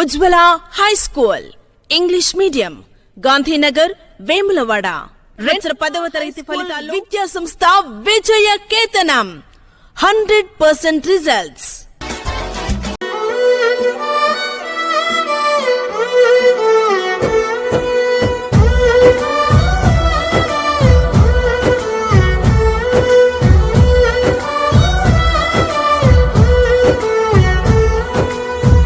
Ujwala high school. English medium. Gandhinagar Vemulawada. రెండు పదవ తరగతి ఫలితాలు విద్యా సంస్థ విజయ కేతనం హండ్రెడ్ పర్సెంట్ రిజల్ట్స్.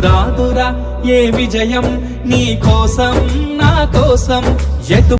రాదురా ఏ విజయం నీ కోసం నా కోసం? ఎటు